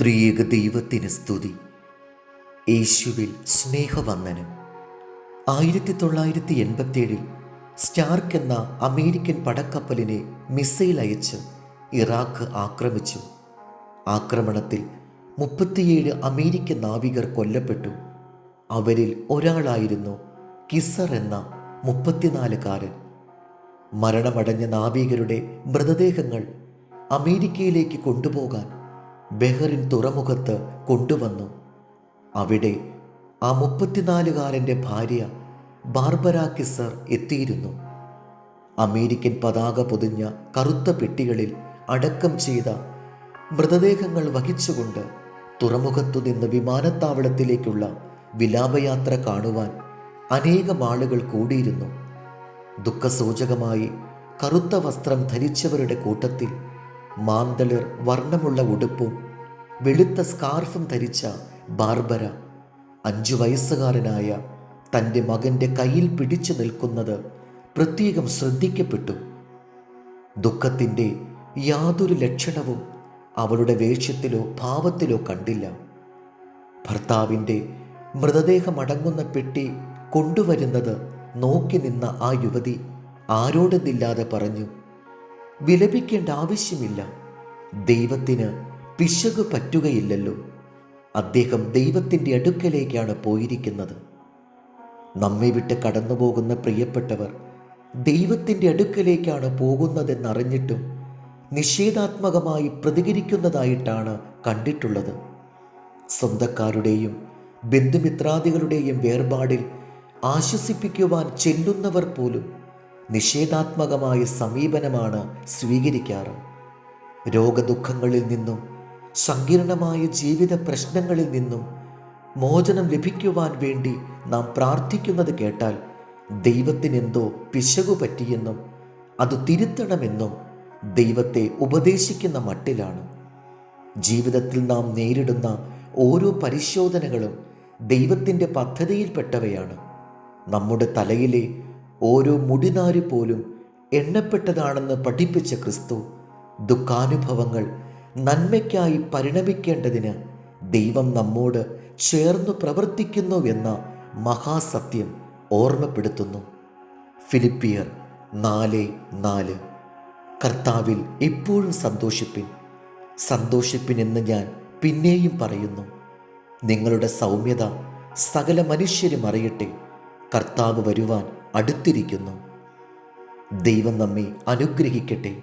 ത്രിയേക ദൈവത്തിന് സ്തുതി. യേശുവിൽ സ്നേഹവന്ദനം. ആയിരത്തി തൊള്ളായിരത്തി എൺപത്തിയേഴിൽ സ്റ്റാർക്ക് എന്ന അമേരിക്കൻ പടക്കപ്പലിനെ മിസൈൽ അയച്ച് ഇറാഖ് ആക്രമിച്ചു. ആക്രമണത്തിൽ മുപ്പത്തിയേഴ് അമേരിക്കൻ നാവികർ കൊല്ലപ്പെട്ടു. അവരിൽ ഒരാളായിരുന്നു കിസർ എന്ന മുപ്പത്തിനാലുകാരൻ. മരണമടഞ്ഞ നാവികരുടെ മൃതദേഹങ്ങൾ അമേരിക്കയിലേക്ക് കൊണ്ടുപോകാൻ ബെഹറിൻ തുറമുഖത്ത് കൊണ്ടുവന്നു. അവിടെ ആ മുപ്പത്തിനാലുകാരന്റെ ഭാര്യ ബാർബര കിസർ എത്തിയിരുന്നു. അമേരിക്കൻ പതാക പൊതിഞ്ഞ കറുത്ത പെട്ടികളിൽ അടക്കം ചെയ്ത മൃതദേഹങ്ങൾ വഹിച്ചുകൊണ്ട് തുറമുഖത്തു നിന്ന് വിമാനത്താവളത്തിലേക്കുള്ള വിലാപയാത്ര കാണുവാൻ അനേകം ആളുകൾ കൂടിയിരുന്നു. ദുഃഖസൂചകമായി കറുത്ത വസ്ത്രം ധരിച്ചവരുടെ കൂട്ടത്തിൽ മാന്തളിർ വർണമുള്ള ഉടുപ്പും വെളുത്ത സ്കാർഫും ധരിച്ച ബാർബര അഞ്ചു വയസ്സുകാരനായ തന്റെ മകന്റെ കയ്യിൽ പിടിച്ചു നിൽക്കുന്നത് പ്രത്യേകം ശ്രദ്ധിക്കപ്പെട്ടു. ദുഃഖത്തിന്റെ യാതൊരു ലക്ഷണവും അവളുടെ വേഷ്യത്തിലോ ഭാവത്തിലോ കണ്ടില്ല. ഭർത്താവിന്റെ മൃതദേഹം അടങ്ങുന്ന പെട്ടി കൊണ്ടുവരുന്നത് നോക്കി നിന്ന ആ യുവതി ആരോടെന്നില്ലാതെ പറഞ്ഞു വിലപിക്കേണ്ട ആവശ്യമില്ല. ദൈവത്തിന് പിശക് പറ്റുകയില്ലല്ലോ. അദ്ദേഹം ദൈവത്തിന്റെ അടുക്കലേക്കാണ് പോയിരിക്കുന്നത്. നമ്മെ വിട്ട് കടന്നു പോകുന്ന പ്രിയപ്പെട്ടവർ ദൈവത്തിന്റെ അടുക്കലേക്കാണ് പോകുന്നതെന്നറിഞ്ഞിട്ടും നിഷേധാത്മകമായി പ്രതികരിക്കുന്നതായിട്ടാണ് കണ്ടിട്ടുള്ളത്. സ്വന്തക്കാരുടെയും ബന്ധുമിത്രാദികളുടെയും വേർപാടിൽ ആശ്വസിപ്പിക്കുവാൻ ചെല്ലുന്നവർ പോലും നിഷേധാത്മകമായ സമീപനമാണ് സ്വീകരിക്കാറ്. രോഗദുഃഖങ്ങളിൽ നിന്നും സങ്കീർണമായ ജീവിത പ്രശ്നങ്ങളിൽ നിന്നും മോചനം ലഭിക്കുവാൻ വേണ്ടി നാം പ്രാർത്ഥിക്കുന്നത് കേട്ടാൽ ദൈവത്തിനെന്തോ പിശകു പറ്റിയെന്നും അത് തിരുത്തണമെന്നും ദൈവത്തെ ഉപദേശിക്കുന്ന മട്ടിലാണ്. ജീവിതത്തിൽ നാം നേരിടുന്ന ഓരോ പരിശോധനകളും ദൈവത്തിന്റെ പദ്ധതിയിൽപ്പെട്ടവയാണ്. നമ്മുടെ തലയിലെ ഓരോ മുടിനാരി പോലും എണ്ണപ്പെട്ടതാണെന്ന് പഠിപ്പിച്ച ക്രിസ്തു ദുഃഖാനുഭവങ്ങൾ നന്മയ്ക്കായി പരിണമിക്കേണ്ടതിന് ദൈവം നമ്മോട് ചേർന്നു പ്രവർത്തിക്കുന്നുവെന്ന മഹാസത്യം ഓർമ്മപ്പെടുത്തുന്നു. ഫിലിപ്പിയർ നാല് നാല്. കർത്താവിൽ എപ്പോഴും സന്തോഷിപ്പിൻ. സന്തോഷിപ്പിനെന്ന് ഞാൻ പിന്നെയും പറയുന്നു. നിങ്ങളുടെ സൗമ്യത സകല മനുഷ്യരും അറിയട്ടെ. കർത്താവ് വരുവാൻ അടുത്തിരിക്കുന്നു. ദൈവം നമ്മെ അനുഗ്രഹിക്കട്ടെ.